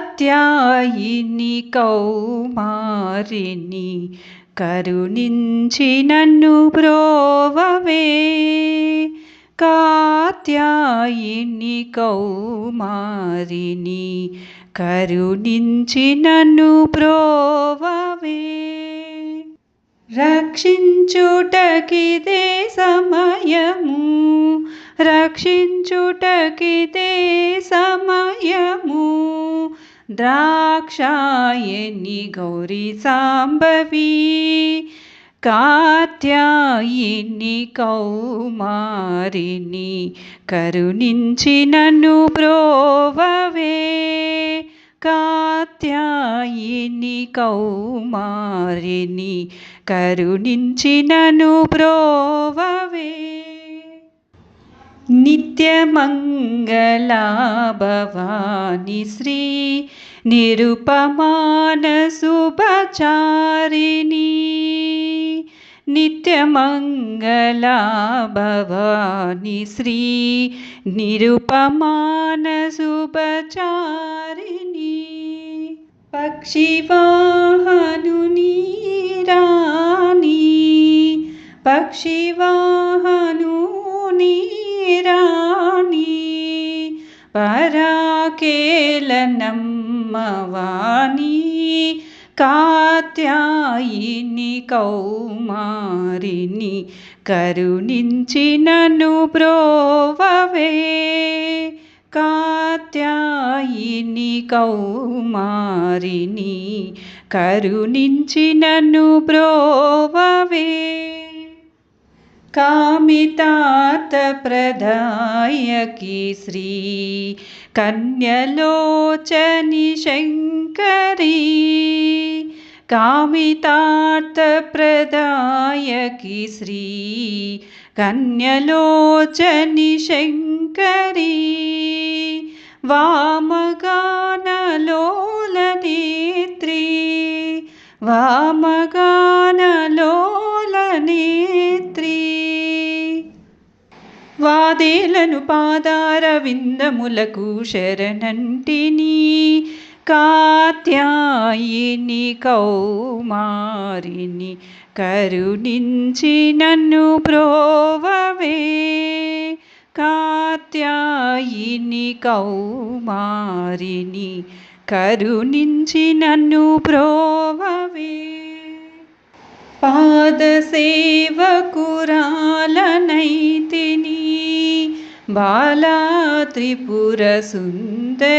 కాత్యాయిని కౌమారిని కరుణించి నన్ను బ్రోవవే కాత్యాయిని కౌమారిని కరుణించి నన్ను బ్రోవవే రక్షించుటకిదే సమయము రక్షించుటకిదే సమయము ద్రాక్షాయని గౌరీ సాంబవి కాత్యాయిని కౌమారిని కరుణించి నన్ను ప్రోవవే కాత్యాయిని కౌమారిని కరుణించి నన్ను ప్రోవవే నిత్యమంగళా नित्यमङ्गला भवानि स्त्री निरुपमानसुभचारिणी। नित्यमङ्गला भवानि श्री निरुपमानसुभचारिणी। पक्षिवाहनुनिराणि। पक्षिवा కేలనమ్మవాణి కాత్యాయిని కౌమారిని కరుణించినను బ్రోవవే కాత్యాయిని కౌమారిని కరుణించి నన్ను బ్రోవవే कामि तात्प्रदायकेस्री कन्यलो च निशङ्करी कामिताप्रदायकेस्री कन्यलो च निशङ्करी वामगान వాదేలను పాదార విందములకు శరణంటిని. కాత్యాయిని కౌమారిని కరుణించి నన్ను ప్రోవవే. కాత్యాయిని కౌమారిని కరుణించి నన్ను బ్రోవవే పాదసేవకురాలనైతిని बाला त्रिपुरसुन्दरी।